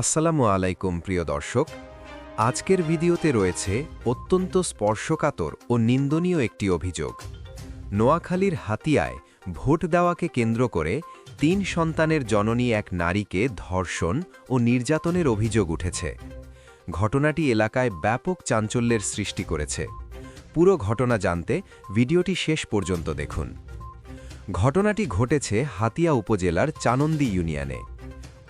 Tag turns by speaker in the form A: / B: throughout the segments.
A: আসসালামু আলাইকুম, প্রিয় দর্শক। আজকের ভিডিওতে রয়েছে অত্যন্ত স্পর্শকাতর ও নিন্দনীয় একটি অভিযোগ। নোয়াখালীর হাতিয়ায় ভোট দেওয়াকে কেন্দ্র করে তিন সন্তানের জননী এক নারীকে ধর্ষণ ও নির্যাতনের অভিযোগ উঠেছে। ঘটনাটি এলাকায় ব্যাপক চাঞ্চল্যের সৃষ্টি করেছে। পুরো ঘটনা জানতে ভিডিওটি শেষ পর্যন্ত দেখুন। ঘটনাটি ঘটেছে হাতিয়া উপজেলার চানন্দি ইউনিয়নে।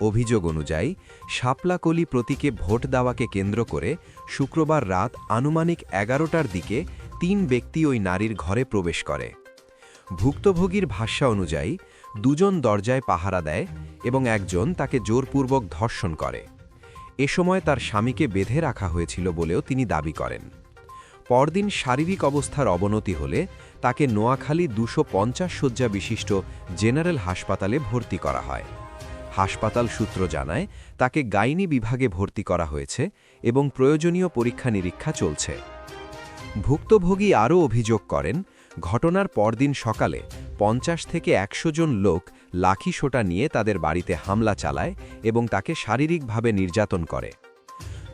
A: অভিযোগ অনুযায়ী, শাপলাকলি প্রতীকে ভোট দেওয়াকে কেন্দ্র করে শুক্রবার রাত আনুমানিক এগারোটার দিকে তিন ব্যক্তি ওই নারীর ঘরে প্রবেশ করে। ভুক্তভোগীর ভাষ্য অনুযায়ী, দুজন দরজায় পাহারা দেয় এবং একজন তাকে জোরপূর্বক ধর্ষণ করে। এ সময় তার স্বামীকে বেঁধে রাখা হয়েছিল বলেও তিনি দাবি করেন। পরদিন শারীরিক অবস্থার অবনতি হলে তাকে নোয়াখালী দুশো পঞ্চাশ শয্যা বিশিষ্ট জেনারেল হাসপাতালে ভর্তি করা হয়। হাসপাতাল সূত্র জানায়, তাকে গাইনি বিভাগে ভর্তি করা হয়েছে এবং প্রয়োজনীয় পরীক্ষা নিরীক্ষা চলছে। ভুক্তভোগী আরও অভিযোগ করেন, ঘটনার পরদিন সকালে পঞ্চাশ থেকে একশো জন লোক লাঠি সোটা নিয়ে তাদের বাড়িতে হামলা চালায় এবং তাকে শারীরিকভাবে নির্যাতন করে।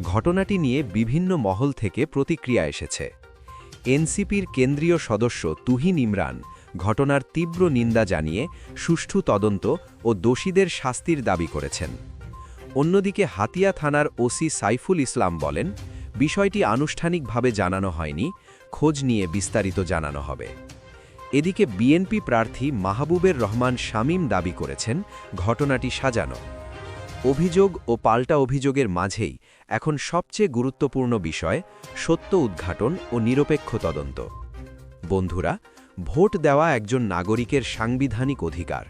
A: ঘটনাটি নিয়ে বিভিন্ন মহল থেকে প্রতিক্রিয়া এসেছে। এনসিপির কেন্দ্রীয় সদস্য তুহিন ইমরান ঘটনার তীব্র নিন্দা জানিয়ে সুষ্ঠু তদন্ত ও দোষীদের শাস্তির দাবি করেছেন। অন্যদিকে হাতিয়া থানার ওসি সাইফুল ইসলাম বলেন, বিষয়টি আনুষ্ঠানিকভাবে জানানো হয়নি, খোঁজ নিয়ে বিস্তারিত জানানো হবে। এদিকে বিএনপি প্রার্থী মাহবুবের রহমান শামীম দাবি করেছেন, ঘটনাটি সাজানো। অভিযোগ ও পাল্টা অভিযোগের মাঝেই এখন সবচেয়ে গুরুত্বপূর্ণ বিষয় সত্য উদ্ঘাটন ও নিরপেক্ষ তদন্ত। বন্ধুরা, ভোট দেওয়া একজন নাগরিকের সাংবিধানিক অধিকার।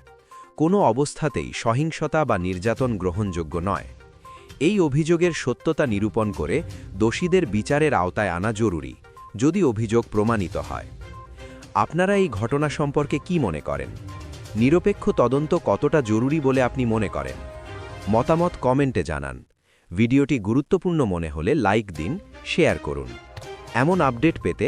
A: কোনো অবস্থাতেই সহিংসতা বা নির্যাতন গ্রহণযোগ্য নয়। এই অভিযোগের সত্যতা নিরূপণ করে দোষীদের বিচারের আওতায় আনা জরুরি, যদি অভিযোগ প্রমাণিত হয়। আপনারা এই ঘটনা সম্পর্কে কি মনে করেন? নিরপেক্ষ তদন্ত কতটা জরুরি বলে আপনি মনে করেন? মতামত কমেন্টে জানান। ভিডিওটি গুরুত্বপূর্ণ মনে হলে লাইক দিন, শেয়ার করুন। এমন আপডেট পেতে